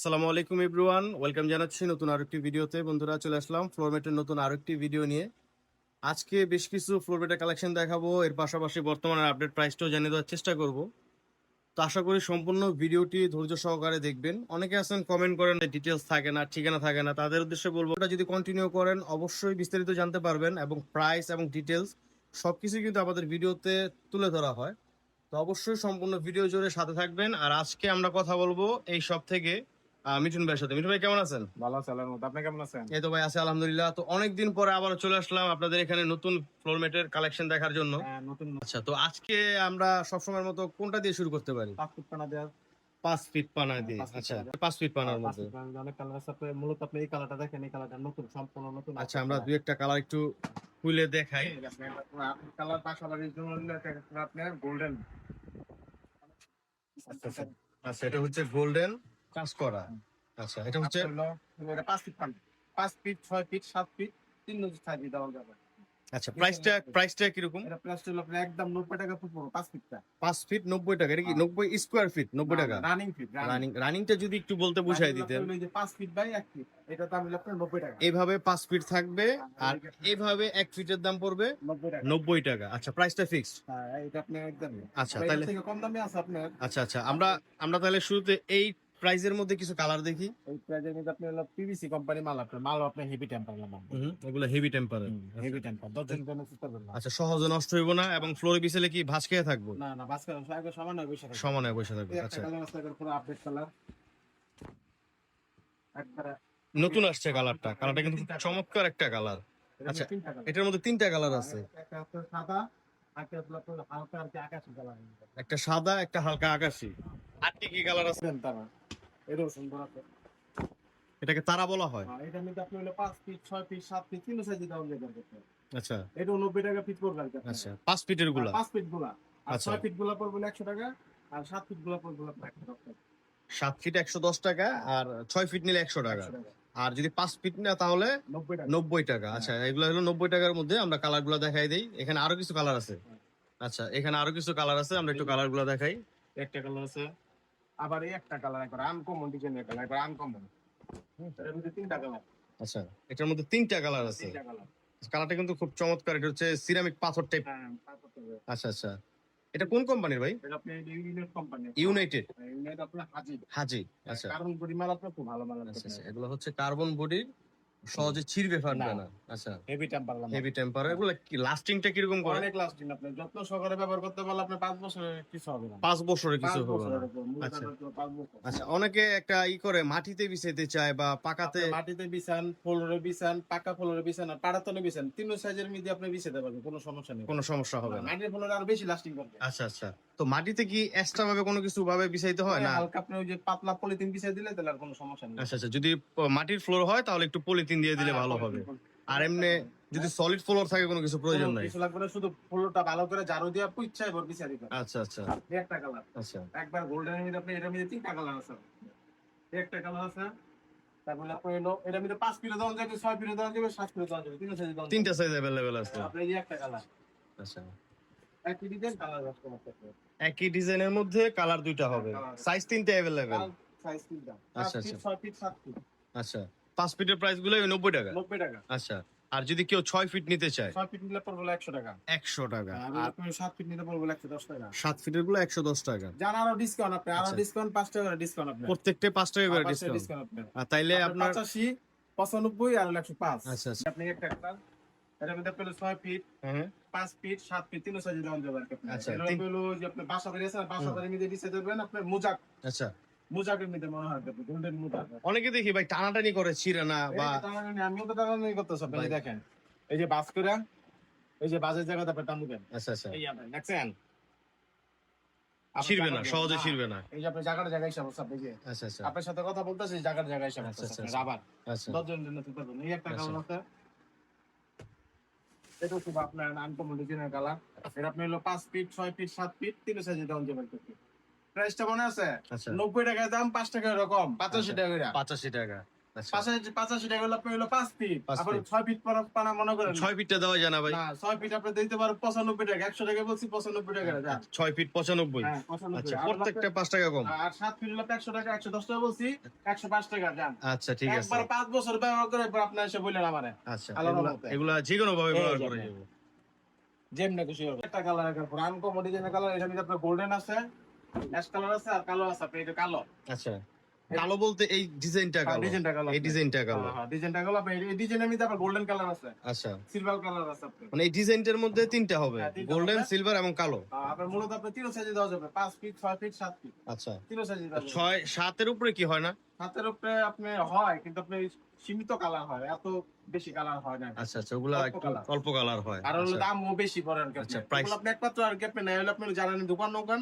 আসসালামু আলাইকুম everyone welcome জানাচ্ছি নতুন আরেকটি ভিডিওতে। বন্ধুরা, চলে আসলাম ফ্লোরমেটের নতুন আরেকটি ভিডিও নিয়ে। আজকে বেশ কিছু ফ্লোরমেটের কালেকশন দেখাবো। এর পাশাপাশি বর্তমানে আপডেট প্রাইসটাও জানিয়ে দেওয়ার চেষ্টা করব। তো আশা করি সম্পূর্ণ ভিডিওটি ধৈর্য সহকারে দেখবেন। অনেকে আছেন কমেন্ট করেন ডিটেলস থাকে না, ঠিকানা থাকে না। তাদের উদ্দেশ্যে বলব, ওটা যদি কন্টিনিউ করেন, অবশ্যই বিস্তারিত জানতে পারবেন এবং প্রাইস এবং ডিটেলস সব কিছুই কিন্তু আমাদের ভিডিওতে তুলে ধরা হয়। তো অবশ্যই সম্পূর্ণ ভিডিও জুড়ে সাথে থাকবেন। আর আজকে আমরা কথা বলব এই সব থেকে মিঠুন ভাইয়ের সাথে। মিঠুন ভাই কেমন আছেন? ভালো আছে আল্লাহর মতো আপনি কেমন আছেন? এই তো ভাই আছে আলহামদুলিল্লাহ। তো অনেকদিন পরে আবার চলে আসলাম আপনাদের এখানে নতুন ফ্লোরমেটের কালেকশন দেখার জন্য। হ্যাঁ, নতুন আচ্ছা তো আজকে আমরা সবসময়ের মতো কোনটা দিয়ে শুরু করতে পারি? পানা দেওয়া পাঁচ ফিট পানা দিয়ে। আচ্ছা পাঁচ ফিট পানার মধ্যে। পানা দিয়ে অনেক কালার আছে। আপনি মূলত আপনি এই কালারটা দেখেন এই কালারটা নতুন সম্পূর্ণ নতুন। আচ্ছা আমরা দুই একটা কালার একটু খুলে দেখাই। কালার পাশাপাশি জন্য আপনার গোল্ডেন আচ্ছা আচ্ছা। এটা হচ্ছে গোল্ডেন কাজ করা। আচ্ছা এটা হচ্ছে এটা পাঁচ ফিট পাঁচ ফিট ছয় ফিট সাত ফিট তিন নদী সাইজ দেওয়া যাবে। আচ্ছা প্রাইসটা প্রাইসটা কীরকম? এটা প্লাস হলো আপনার একদম নব্বই টাকা ফুট পড়বে পাঁচ ফিটটা পাঁচ ফিট নব্বই টাকা এটা কি নব্বই স্কোয়ার ফিট নব্বই টাকা? রানিং ফিট রানিং রানিংটা যদি একটু বলতে বুঝাই দিতেন। এই যে পাঁচ ফিট বাই এক ফিট এটা দাম হলো আপনার নব্বই টাকা। এইভাবে পাঁচ ফিট থাকবে আর এইভাবে এক ফিটের দাম পড়বে নব্বই টাকা। নব্বই টাকা। আচ্ছা প্রাইসটা ফিক্সড হ্যাঁ এটা আপনি একদম আচ্ছা, তাহলে- কম দামে আছে আপনার। আচ্ছা আচ্ছা আমরা আমরা তাহলে শুরুতে এই প্রাইজের মধ্যে কিছু কালার দেখি। এই প্রাইজের মধ্যে আপনি হলো পিভিসি কোম্পানি মাল আপনার মাল আপনি হেভি টেম্পার মাল এগুলো হেভি টেম্পারের হেভি টেম্পার দশ জন্য সুস্থ করবেন না। আচ্ছা সহজে নষ্ট হইব না এবং ফ্লোরে বিছেলে কি ভাঁজ খেয়ে থাকব? না না বাস করেন আগে সমান হয় বসে থাকবে। সমানে বসে থাকবে আচ্ছা। কালার আছে পুরো আপডেট কালার নতুন আসছে কালারটা কালারটা কিন্তু চমৎকার একটা কালার আচ্ছা, এটার মধ্যে তিনটা কালার আছে। একটা সাদা একটা হালকা আর আকাশি কালার একটা সাদা একটা হালকা আকাশি। আর কি কি কালার আছে? এটাকে তারা বলা হয়? আর এটার মধ্যে আপনি হলো পাঁচ ফিট ছয় ফিট সাত ফিট তিন সাইজে দাম দেবেন আচ্ছা। এটাও নব্বই টাকা ফিট পড়বে আর কি আপনার। আচ্ছা পাঁচ ফিটেরগুলা পাঁচ ফিটগুলা আর আচ্ছা। ছয় ফিটগুলা পড়বে একশো টাকা আর সাত ফিটগুলা পড়বে একশো টাকা সাত ফিট একশো দশ টাকা আর ছয় ফিট নিলে একশো টাকা। আর যদি পাঁচ ফিট না তাহলে নব্বই টাকা। নব্বই টাকা। আচ্ছা এগুলো হলো নব্বই টাকার মধ্যে আমরা কালারগুলা দেখাই দিই। এখানে আরও কিছু কালার আছে? আচ্ছা এখানে আরও কিছু কালার আছে আমরা একটু কালারগুলা দেখাই। একটা কালার আছে। আবার এই একটা কালার একবার আনকমন ডিজাইনের কালার একবার আনকমন এটার মধ্যে তিনটা কালার আচ্ছা এটার মধ্যে তিনটা কালার আছে। তিনটা কালার কালারটা কিন্তু খুব চমৎকার এটা হচ্ছে সিরামিক পাথর টাইপ হ্যাঁ আচ্ছা আচ্ছা। এটা কোন কোম্পানির ভাই? ইউনাইটেড হাজি। হাজি আচ্ছা। কার্বন বডি মাল আপনার খুব ভালো মাল আচ্ছা আচ্ছা এগুলো হচ্ছে কার্বন বডির সহজে ছিড়বে ফাটবে না। আচ্ছা। হেভি টেম্পার হেভি টেম্পার এগুলো কি লাস্টিংটা কীরকম করে? অনেক লাস্টিং আপনি যত্ন সহকারে ব্যবহার করতে পারলে আপনার পাঁচ বছরের কিছু হবে না। পাঁচ বছরে পাঁচ কিছু হবে না। আচ্ছা। বছর। আচ্ছা অনেকে একটা ই করে মাটিতে বিছাইতে চায় বা পাকাতে মাটিতে বিছান ফ্লোরে বিছান পাকা ফ্লোরে বিছান আর পাড়াতনে বিছান তিন সাইজের মধ্যে আপনি বিছাইতে পারবেন কোনো সমস্যা নেই। কোনো সমস্যা হবে না। মাটির ফ্লোরে আরও বেশি লাস্টিং করবে। আচ্ছা আচ্ছা। তো মাটিতে কি এক্সট্রা ভাবে কোনো কিছু ভাবে বিছাইতে হয় না? হালকা আপনি ওই যে পাতলা পলিথিন বিছাই দিলে তাহলে আর কোনো সমস্যা নেই। আচ্ছা আচ্ছা। যদি মাটির ফ্লোর হয় তাহলে একটু পলিথিন দিয়ে দিলে ভালো হবে। আর এমনি যদি সলিড ফ্লোর থাকে কোনো কিছু প্রয়োজন নাই। কিছু লাগবে না, শুধু ফ্লোরটা ভালো করে ঝাড়ু দিয়ে পুচ্ছা এবার বিছিয়ে দিবেন আচ্ছা আচ্ছা। এই একটা কালার আচ্ছা। একবার গোল্ডেনের মধ্যে আপনি এটার মধ্যে তিনটা কালার আছে। একটা কালার আছে। তারপরে আপনি হলো এটার মধ্যে পাঁচ কিলো দেওয়া যাবে ছয় কিলো দেওয়া যাবে সাত কিলো দেওয়া যাবে তিন সাইজ দেওয়া তিনটা সাইজ অ্যাভেলেবেল আছে। আপনি এই একটা কালার আচ্ছা। একই ডিজাইন কালার আছে একই ডিজাইনের মধ্যে কালার দুইটা হবে। সাইজ তিনটা অ্যাভেলেবেল সাইজ তিনটা। আচ্ছা, আচ্ছা আচ্ছা। ছয় ফিট সাত ফিট আচ্ছা। পাঁচ ফিটের প্রাইসগুলো নব্বই টাকা। নব্বই টাকা। আচ্ছা আর যদি কেউ ছয় ফিট নিতে চায়? ছয় ফিট নিলে পড়বে একশো টাকা। একশো টাকা। আর সাত ফিট নিতে পড়বে একশো দশ টাকা। সাত ফিটেরগুলো একশো দশ টাকা। যান আরও ডিসকাউন্ট আপনি আরও। ডিসকাউন্ট পাঁচ টাকা ডিসকাউন্ট আপনি। প্রত্যেকটা পাঁচ টাকা করে ডিসকাউন্ট আর তাইলে আপনার পঁচাশি পঁচানব্বই আর একশো পাঁচ। আচ্ছা আচ্ছা। আপনি একটা এটার মধ্যে আপনার ছয় ফিট হ্যাঁ পাঁচ ফিট সাত ফিট তিন সাইজে দেওয়া যাবে আর কি আপনার। এটার যে আপনি বাসা আছেন বাসা বাড়ির মধ্যে দিতে দেবেন আপনার মুজাক। আচ্ছা। অনেকে দেখি ভাই টানাটানি করে ছিঁড়ে না বা আমিও তো টানাটানি করতেছি আপনি। দেখেন। এই যে বাস করে এই যে বাসের জায়গাতে আপনি টান দিবেন আচ্ছা। আচ্ছা দেখছেন? ছিড়বে না সহজে ছিড়বে না। এই যে আপনি জায়গার জায়গায় হিসাব আপনি যে আচ্ছা আচ্ছা। আপনার সাথে কথা বলতেছি জায়গার জায়গায় হিসাব আচ্ছা, রাবার দশজন জন্য তুলতে পারবেন এই একটা। কালার আছে। এটা খুব আপনার আনকমন ডিজাইনের কালার এটা আপনি হলো পাঁচ ফিট ছয় ফিট সাত ফিট তিন সাইজে দাম যাবেন প্রাইসটা মনে আছে? আচ্ছা। নব্বই টাকার দাম পাঁচ টাকা এরকম পঁচাশি। টাকা পঁচাশি টাকা পাঁচাশি পাঁচাশি টাকা হলো আপনার হলো পাঁচ ফিট আপনার ছয় ফিট পানা পানা মনে করেন। ছয় ফিটটা দেওয়া যায় না ভাই। ছয় ফিট আপনি দিতে পারেন পঁচানব্বই টাকা একশো টাকা বলছি পঁচানব্বই টাকা ছয় ফিট পঁচানব্বই। আচ্ছা প্রত্যেকটা পাঁচ টাকা কম। আর সাত ফিট হলো একশো টাকা একশো দশ টাকা বলছি একশো পাঁচ টাকা যান আচ্ছা ঠিক আছে। একবার পাঁচ বছর ব্যবহার করে আপনার এসে বললেন আমারে। আচ্ছা এগুলা যে কোনো ভাবে ব্যবহার করা যেমনি খুশি হবে। একটা কালার একার পর আনকমন ডিজাইনের কালার এটা আপনার গোল্ডেন আছে? অ্যাশ কালার আছে আর কালো আছে আপনি এটা কালো। আচ্ছা কালো বলতে এই ডিজাইনটা কালো। ডিজাইনটা কালো এই ডিজাইনটা কালো। হ্যাঁ ডিজাইনটা কালো আপনি। এই ডিজাইনের মধ্যে আপনার গোল্ডেন কালার আছে। আচ্ছা। সিলভার কালার আছে আপনার। মানে এই ডিজাইনটার মধ্যে তিনটা হবে। হ্যাঁ, গোল্ডেন সিলভার এবং কালো। মূলত আপনার তিন সাইজে দেওয়া যাবে। পাঁচ ফিট ছয় ফিট সাত ফিট আচ্ছা। তিন সাইজে দেওয়া যাবে। ছয় সাতের উপরে কি হয় না? হাতের উপরে আপনি হয় কিন্তু আপনি সীমিত কালার হয় এত বেশি কালার হয় না। আচ্ছা আচ্ছা ওগুলা অল্প একটু অল্প কালার হয়। আর হলো আচ্ছা। দামও বেশি পড়ে আচ্ছা, এগুলো আপনি একমাত্র আর কি আপনি হলে আপনি জানেন দোকান দোকান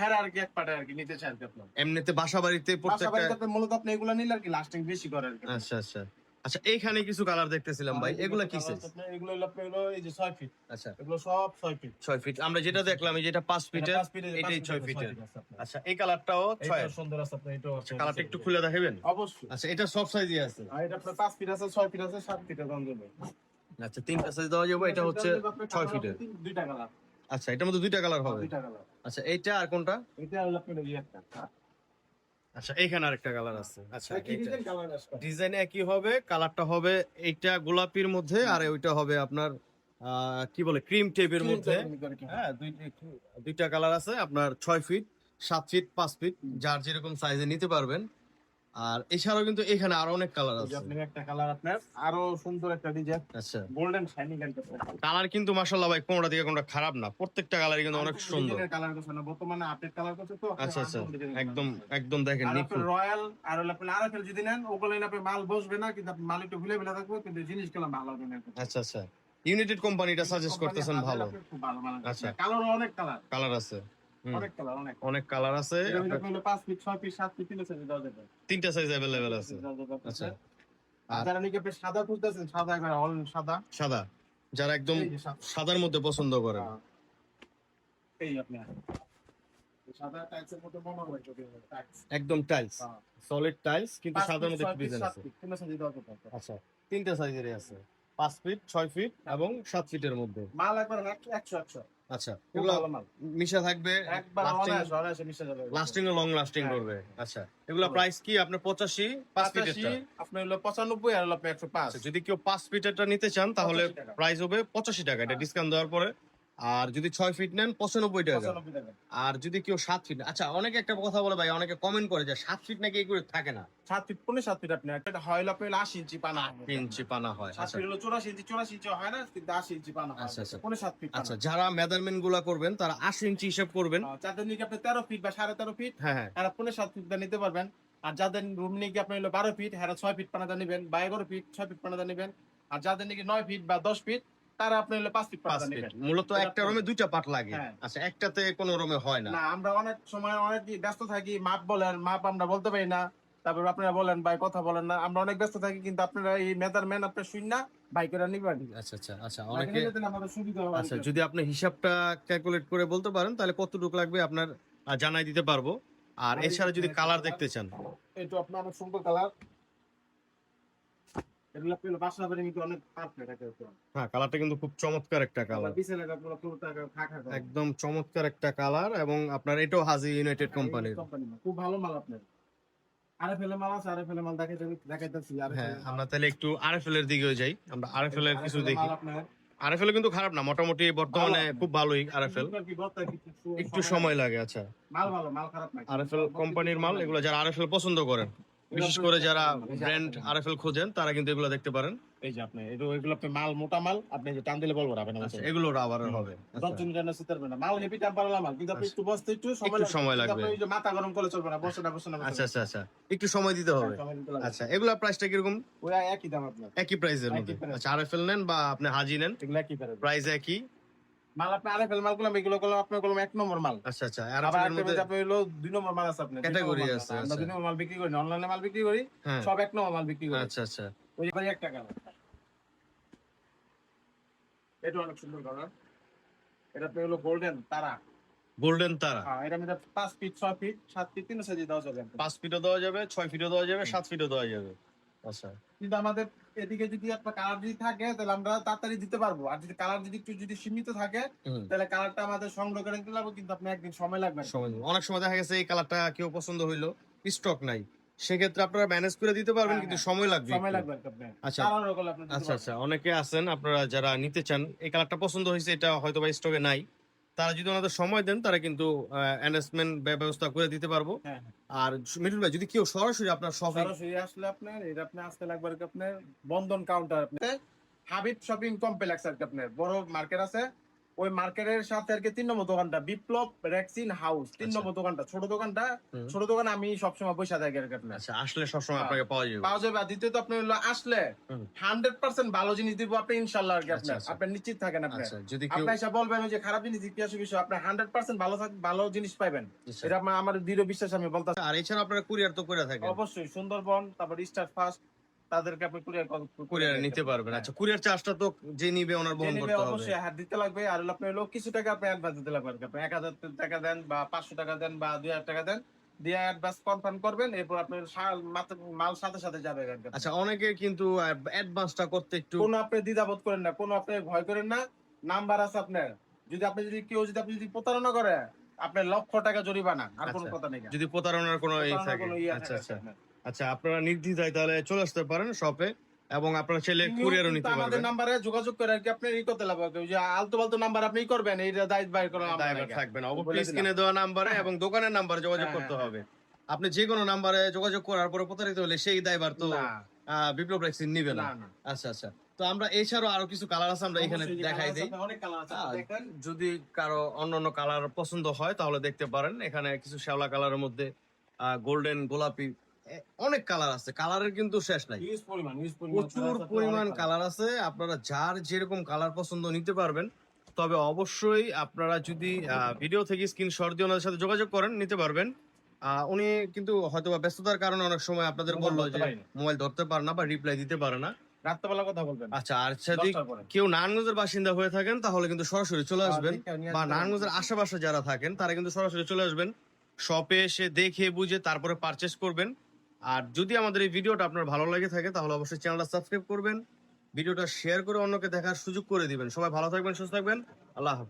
হ্যাঁ আর কি এক পাটে আর কি নিতে চান কি আপনার। এমনিতে বাসা বাড়িতে প্রত্যেকটা মূলত আপনি এগুলো নিলে আর কি লাস্টিং বেশি করে আর কি। আচ্ছা আচ্ছা। আচ্ছা এইখানে কিছু কালার দেখতেছিলাম ভাই এগুলা কি সাইজ এগুলো হলো আপনি এই যে ছয় ফিট আচ্ছা। এগুলো সব ছয় ফিট ছয় ফিট আমরা যেটা দেখলাম এই যেটা পাঁচ ফিটের এটাই ছয় ফিটের আচ্ছা এই কালারটাও ছয় ছয়। সুন্দর আছে আপনার এটাও আছে কালারটা একটু খুলে দেখাবেন? অবশ্যই। আচ্ছা এটা সব সাইজই আছে। আর এটা আপনার পাঁচ ফিট আছে ছয় ফিট আছে সাত ফিটের দাম দেবে আচ্ছা তিনটা সাইজ দেওয়া যাবে এটা হচ্ছে ছয় ফিটের দুইটা কালার আচ্ছা এটার মধ্যে দুইটা কালার হবে। দুইটা কালার আচ্ছা এইটা আর কোনটা? এটা হলো আপনার এই একটা। আচ্ছা এইখানে আরেকটা কালার আছে। আচ্ছা কি ডিজাইন কালার আসবে ডিজাইন একই হবে কালারটা হবে এইটা গোলাপির মধ্যে আর ওইটা হবে আপনার কি বলে ক্রিম টেপের মধ্যে। হ্যাঁ দুইটা কালার আছে আপনার ছয় ফিট সাত ফিট পাঁচ ফিট যার যেরকম সাইজে নিতে পারবেন। আর এছাড়াও কিন্তু এখানে আরও অনেক কালার আছে। আপনি একটা কালার আপনার আরও সুন্দর একটা ডিজাইন আচ্ছা। গোল্ডেন শাইনিং একটা কালার কিন্তু মাসাল্লাহ ভাই কোনটা থেকে কোনটা খারাপ না প্রত্যেকটা কালারই কিন্তু অনেক সুন্দর। কালার করছে না বর্তমানে আপডেট কালার করছে তো আচ্ছা আচ্ছা। একদম একদম দেখেন আর নিখুঁত। রয়্যাল আর হলো আপনার আরএফএল যদি নেন ওগুলো আপনি মাল বসবে না কিন্তু আপনি মাল একটু ভুলে ভুলে থাকবে কিন্তু জিনিসগুলো ভালো হবে না আচ্ছা আচ্ছা। ইউনাইটেড কোম্পানিটা সাজেস্ট করতেছেন ভালো। আচ্ছা। কালার অনেক কালার কালার আছে। অনেক কালার অনেক। অনেক কালার আছে। পাঁচ ছয় সাত সাইজে দেওয়া যাবে তিনটা সাইজ অ্যাভেলেবেল আছে। আচ্ছা। আর আর- যারা নাকি সাদা খুঁজতেছেন সাদা অল সাদা। সাদা। যারা একদম। সাদার মধ্যে পছন্দ করেন। হ্যাঁ। এই সাদা টাইলসের মধ্যে মনে হয় একদম টাইলস। সলিড টাইলস কিন্তু সাদার মধ্যে একটু ডিজাইন আছে। আচ্ছা। তিনটা সাইজেরই আছে। পাঁচ ফিট ছয় ফিট এবং সাত ফিটের মধ্যে। মাল একবার একশো একশো। আচ্ছা এগুলো মিশা থাকবে লাস্টিং লং লাস্টিং হ্যাঁ। করবে। আচ্ছা এগুলো প্রাইস কি? আপনার পঁচাশি পাঁচ ফিটেরটা আপনার হলো পঁচানব্বই আর হলো একশো পাঁচ। আচ্ছা, যদি কেউ পাঁচ ফিটেরটা নিতে চান তাহলে প্রাইস হবে পঁচাশি টাকা। এটা ডিসকাউন্ট দেওয়ার পরে আর যদি ছয় ফিট নেন পঁচানব্বই টাকা। আর যদি কেউ সাত ফিট আচ্ছা অনেকে একটা কথা বলে ভাই অনেকে কমেন্ট করে যে সাত ফিট নাকি এগুলো থাকে না। সাত ফিট পনেরো সাত ফিট আপনি একটা হয় আপনার আশি ইঞ্চি পানা। ইঞ্চি পানা হয় সাত আচ্ছা। ফিট হলো চৌরাশি ইঞ্চি চৌরাশি ইঞ্চি হয় না কিন্তু আশি ইঞ্চি পানা আচ্ছা, আচ্ছা। পনেরো সাত ফিট আচ্ছা যারা মেজারমেন্টগুলা করবেন তারা আশি ইঞ্চি হিসাব করবেন। যাদের নিকে আপনি তেরো ফিট বা সাড়ে তেরো ফিট হ্যাঁ হ্যাঁ। এরা পনেরো সাত ফিট নিতে পারবেন। আর যাদের রুম নিয়ে আপনি হলো বারো ফিট হ্যাঁ ছয় ফিট পানাদা নেবেন। বা এগারো ফিট ছয় ফিট পানাদা নেবেন। আর যাদের নাকি নয় ফিট বা দশ ফিট তারা আপনি হলো পাঁচ ফিট পাঁচ ফিট মূলত একটা রুমে দুইটা পার্ট লাগে। হ্যাঁ। আচ্ছা একটাতে কোনো রুমে হয় না। না আমরা অনেক সময় অনেক ব্যস্ত থাকি মাপ বলেন মাপ আমরা বলতে পারি না। তারপর আপনারা বলেন ভাই কথা বলেন না। আমরা অনেক ব্যস্ত থাকি কিন্তু আপনারা এই মেজারমেন্ট আপনি শুন না বাইকেরা নিবেন। আচ্ছা আচ্ছা আচ্ছা অনেকে আচ্ছা যদি আপনি হিসাবটা ক্যালকুলেট করে বলতে পারেন তাহলে কতটুকু লাগবে আপনার জানাই দিতে পারব। আর আর এছাড়া যদি কালার দেখতে চান। এটা আপনার অনেক সুন্দর কালার এগুলো আপনি বাসা বাড়ি কিন্তু অনেক পারফেক্ট একটা হ্যাঁ কালারটা কিন্তু খুব চমৎকার একটা কালার কালার পুরো টাকা ফাঁকা একদম চমৎকার একটা কালার এবং আপনার এটাও হাজি ইউনাইটেড কোম্পানির এই কোম্পানি মাল। খুব ভালো মাল আপনার। আরে মাল আছে আরে মাল দেখাইতে দেখাইতেছি আরে হ্যাঁ আমরা তাহলে একটু আরএফএল এর দিকেও যাই আমরা আরএফএল এর কিছু দেখি। আরএফএল কিন্তু খারাপ না মোটামুটি বর্তমানে খুব ভালোই আরএফএল। একটু সময় লাগে? আচ্ছা। মাল ভালো মাল খারাপ না আরএফএল কোম্পানির মাল এগুলো যারা আরএফএল পছন্দ করেন। বিশেষ করে যারা ব্র্যান্ড আরএফএল খোঁজেন তারা কিন্তু এগুলো দেখতে পারেন। এই যে আপনি এটা এগুলো আপনি মাল মোটা মাল আপনি যে টান দিলে বলব আপনি আচ্ছা এগুলো রাবারের হবে। আচ্ছা। দশ জন জানা সিতার না মাল হেভি টেম্পারেলা মাল কিন্তু আপনি একটু বসতে একটু সময় সময় লাগবে। আপনি এই যে মাথা গরম করলে চলবে না বসে না বসে না আচ্ছা আচ্ছা আচ্ছা। একটু সময় দিতে হবে। দিতে লাগবে। আচ্ছা এগুলা প্রাইসটা কীরকম? ওই একই দাম আপনার। একই প্রাইসের মধ্যে। আচ্ছা আরএফএল নেন বা আপনি হাজি নেন। এগুলো একই প্রাইস একই। মাল আপনি আরে ফেল মালগুলো এগুলো করলাম আপনার করলাম এক নম্বর মাল। আচ্ছা আচ্ছা আরএফএল এর মধ্যে আপনি হলো দুই নম্বর মাল আছে আপনার মাল আছে, আমরা আচ্ছা। দুই নম্বর মাল বিক্রি করি অনলাইনে মাল বিক্রি করি হ্যাঁ। সব এক নম্বর মাল বিক্রি করি। আচ্ছা আচ্ছা। ওই যে ভাই একটা কালার এটা অনেক সুন্দর কালার। এটা আপনি হলো গোল্ডেন তারা। গোল্ডেন তারা। হ্যাঁ এটা মধ্যে পাঁচ ফিট ছয় ফিট সাত ফিট তিন সাইজে দেওয়া যাবে। আপনার। পাঁচ ফিটও দেওয়া যাবে ছয় ফিটও দেওয়া যাবে সাত ফিটও দেওয়া যাবে। আচ্ছা। কিন্তু আমাদের এদিকে যদি আপনার কালার যদি থাকে তাহলে আমরা তাড়াতাড়ি দিতে পারব। আর যদি কালার যদি একটু যদি সীমিত থাকে তাহলে কালারটা আমাদের সংগ্রহ করে নিতে লাগবে কিন্তু আপনি একদিন সময় লাগবে সময় অনেক সময় দেখা গেছে এই কালারটা কেউ পছন্দ হইল স্টক নাই। সেক্ষেত্রে আপনারা ম্যানেজ করে দিতে পারবেন হ্যাঁ, কিন্তু হ্যাঁ। সময় লাগবে সময় লাগবে আপনার। আচ্ছা। আচ্ছা আচ্ছা। অনেকে আছেন আপনারা যারা নিতে চান এই কালারটা পছন্দ হয়েছে এটা হয়তো বা স্টকে নাই। তারা যদি ওনাদের সময় দেন তারা কিন্তু অ্যানাউন্সমেন্ট ব্যবস্থা করে দিতে পারব হ্যাঁ, হ্যাঁ। আর মিঠুন ভাই যদি কেউ সরাসরি আপনার শপে সরাসরি আসলে আপনার এটা আপনি আসতে লাগবে আপনার বন্ধন কাউন্টার আপনি হাবিব শপিং কমপ্লেক্স আর আপনার বড় মার্কেট আছে ওই মার্কেটের সাথে আর কি তিন নম্বর দোকানটা বিপ্লব রেক্সিন হাউস তিন আচ্ছা। নম্বর দোকানটা ছোট দোকানটা ছোট দোকান আমি সবসময় পয়সা থাকি আর কি আচ্ছা আসলে সবসময় হ্যাঁ। আপনাকে পাওয়া যাবে। পাওয়া যাবে। দ্বিতীয়ত আপনি হলো আসলে হান্ড্রেড পার্সেন্ট ভালো জিনিস দিব আপনি ইনশাল্লাহ আর কি আচ্ছা, আপনার। আচ্ছা। আপনি নিশ্চিত থাকেন আপনি। যদি আপনি এসে বলবেন যে খারাপ জিনিস দিতে আসে বিষয় আপনি হান্ড্রেড পার্সেন্ট ভালো থাক ভালো জিনিস পাইবেন। আচ্ছা। এটা আমার আমার দৃঢ় বিশ্বাস আমি বলতে আর এছাড়া আপনারা কুরিয়ার তো করে থাকেন। অবশ্যই সুন্দরবন তারপর স্টার ফার্স্ট তাদেরকে আপনি কুরিয়ার কুরিয়ারে নিতে পারবেন। আচ্ছা কুরিয়ার চার্জটা তো যে নিবে ওনার বহন করতে হবে। অবশ্যই হাত দিতে লাগবে। আর আপনি হলো কিছু টাকা আপনি অ্যাডভান্স দিতে লাগবে আপনি এক হাজার টাকা দেন বা পাঁচশো টাকা দেন বা দুই হাজার টাকা দেন দিয়ে অ্যাডভান্স কনফার্ম করবেন এরপর আপনার মাল সাথে সাথে যাবে আচ্ছা অনেকে কিন্তু অ্যাডভান্সটা করতে একটু কোনো আপনি দ্বিধাবোধ করেন না কোনো আপনি ভয় করেন না। নাম্বার আছে আপনার। যদি আপনি যদি কেউ যদি আপনি যদি প্রতারণা করে আপনার লক্ষ টাকা জরিমানা আর কোনো আচ্ছা। কথা নেই। যদি প্রতারণার কোনো কোনো ইয়ে আচ্ছা আচ্ছা। আচ্ছা আপনারা নির্দ্বিধায় তাহলে চলে আসতে পারেন শপে এবং আপনারা তিনিও কুরিয়ারও নিতে আমাদের পারবেন নাম্বারে যোগাযোগ করে আর কি আপনি ই করতে লাগবে ওই যে আলতু ফালতু নাম্বার আপনি করবেন এইটা দায়িত্ব বাইর করা ড্রাইভার নাই। থাকবে না। বলে অবশ্যই স্ক্রিনে দেওয়া নাম্বারে হ্যাঁ। এবং দোকানের নাম্বারে যোগাযোগ হ্যাঁ, করতে হ্যাঁ, হবে। আপনি যে কোনো নাম্বারে যোগাযোগ করার পরে প্রতারিত হলে সেই ড্রাইভার তো বিপ্লব ভ্যাকসিন নিবে না। আচ্ছা আচ্ছা। তো আমরা এছাড়াও আরও কিছু কালার আছে আমরা এখানে দেখাই দিই। অনেক কালার আছে দেখেন। যদি কারও অন্য অন্যান্য কালার পছন্দ হয় তাহলে দেখতে পারেন। এখানে কিছু শ্যাওলা কালারের মধ্যে গোল্ডেন গোলাপি অনেক কালার আছে কালারের কিন্তু শেষ নাই। প্রচুর পরিমাণ কালার আছে আপনারা যার যেরকম কালার পছন্দ নিতে পারবেন। তবে অবশ্যই আপনারা যদি ভিডিও থেকে স্ক্রিনশট দিয়ে ওনাদের সাথে যোগাযোগ করেন নিতে পারবেন। উনি কিন্তু হয়তো ব্যস্ততার কারণে অনেক সময় আপনাদের বলল যে মোবাইল ধরতে পারে না বা রিপ্লাই দিতে পারে না। রাত্রেবেলা কথা বলবেন। আচ্ছা আর যদি কেউ নারায়ণগঞ্জের বাসিন্দা হয়ে থাকেন তাহলে কিন্তু সরাসরি চলে আসবেন। বা নারায়ণগঞ্জের আশেপাশে যারা থাকেন তারা কিন্তু সরাসরি চলে আসবেন। শপে এসে দেখে বুঝে তারপরে পারচেস করবেন। আর যদি আমাদের এই ভিডিওটা আপনার ভালো লেগে থাকে, তাহলে অবশ্যই চ্যানেলটা সাবস্ক্রাইব করবেন, ভিডিওটা শেয়ার করে অন্যকে দেখার সুযোগ করে দিবেন। সবাই ভালো থাকবেন, সুস্থ থাকবেন, আল্লাহ হাফেজ।